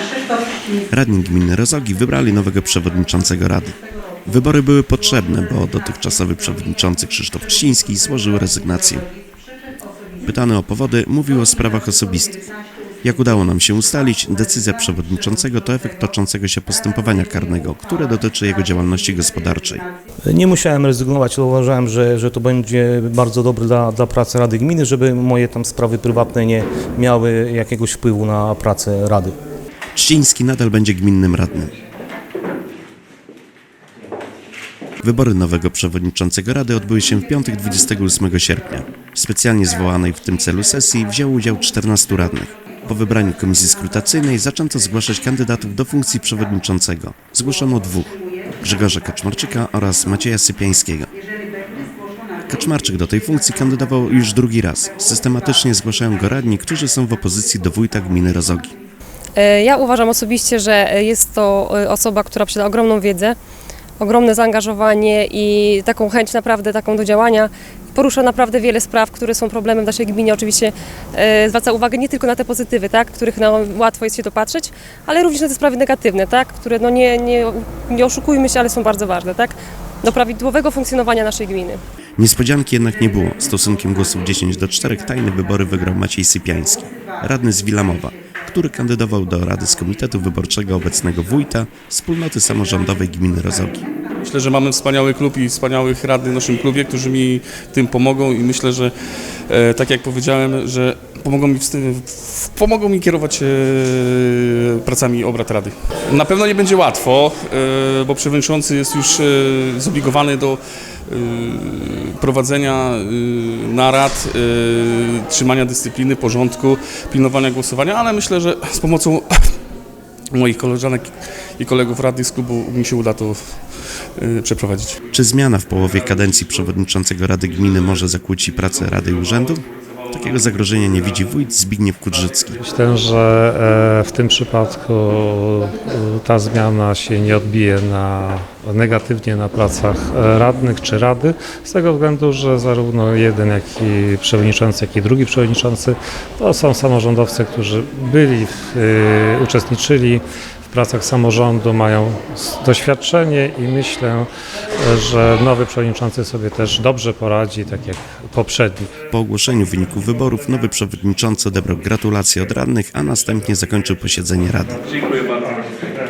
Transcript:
Ściński. Radni gminy Rozogi wybrali nowego przewodniczącego rady. Wybory były potrzebne, bo dotychczasowy przewodniczący Krzysztof Trzciński złożył rezygnację. Pytany o powody, mówił o sprawach osobistych. Jak udało nam się ustalić, decyzja przewodniczącego to efekt toczącego się postępowania karnego, które dotyczy jego działalności gospodarczej. Nie musiałem rezygnować, bo uważałem, że, że to będzie bardzo dobre dla, dla pracy Rady Gminy, żeby moje tam sprawy prywatne nie miały jakiegoś wpływu na pracę Rady. Trzciński nadal będzie gminnym radnym. Wybory nowego przewodniczącego Rady odbyły się w piątek 28 sierpnia. W specjalnie zwołanej w tym celu sesji wzięło udział 14 radnych. Po wybraniu komisji skrutacyjnej zaczęto zgłaszać kandydatów do funkcji przewodniczącego. Zgłoszono dwóch. Grzegorza Kaczmarczyka oraz Macieja Sypiańskiego. Kaczmarczyk do tej funkcji kandydował już drugi raz. Systematycznie zgłaszają go radni, którzy są w opozycji do wójta gminy Rozogi. E, Ja uważam osobiście, że jest to e, osoba, która posiada ogromną wiedzę, ogromne zaangażowanie i taką chęć naprawdę taką do działania. Porusza naprawdę wiele spraw, które są problemem w naszej gminie. Oczywiście e, zwraca uwagę nie tylko na te pozytywy, tak, których no, łatwo jest się dopatrzeć, ale również na te sprawy negatywne, tak, które no, nie, nie, nie oszukujmy się, ale są bardzo ważne, tak, do prawidłowego funkcjonowania naszej gminy. Niespodzianki jednak nie było. Stosunkiem głosów 10 do 4 tajne wybory wygrał Maciej Sypiański, radny z Wilamowa, który kandydował do Rady z Komitetu Wyborczego obecnego wójta Wspólnoty Samorządowej Gminy Rozogi. Myślę, że mamy wspaniały klub i wspaniałych radnych w naszym klubie, którzy mi tym pomogą i myślę, że e, tak jak powiedziałem, że pomogą mi, w, w, pomogą mi kierować e, pracami obrad rady. Na pewno nie będzie łatwo, e, bo przewodniczący jest już e, zobligowany do prowadzenia e, narad, e, trzymania dyscypliny, porządku, pilnowania głosowania, ale myślę, że z pomocą moich koleżanek i kolegów radnych z klubu mi się uda to y, przeprowadzić. Czy zmiana w połowie kadencji przewodniczącego Rady Gminy może zakłócić pracę Rady i Urzędu? Takiego zagrożenia nie widzi wójt Zbigniew Kudrzycki. Myślę, że e, w tym przypadku e, ta zmiana się nie odbije na, negatywnie na pracach e, radnych czy rady, z tego względu, że zarówno jeden, jak i przewodniczący, jak i drugi przewodniczący to są samorządowcy, którzy byli, w, uczestniczyli pracach samorządu mają doświadczenie i myślę, e, że nowy przewodniczący sobie też dobrze poradzi, tak jak poprzedni. Po ogłoszeniu wyników wyborów nowy przewodniczący odebrał gratulacje od radnych, a następnie zakończył posiedzenie Rady. Dziękuję bardzo. Dziękuję.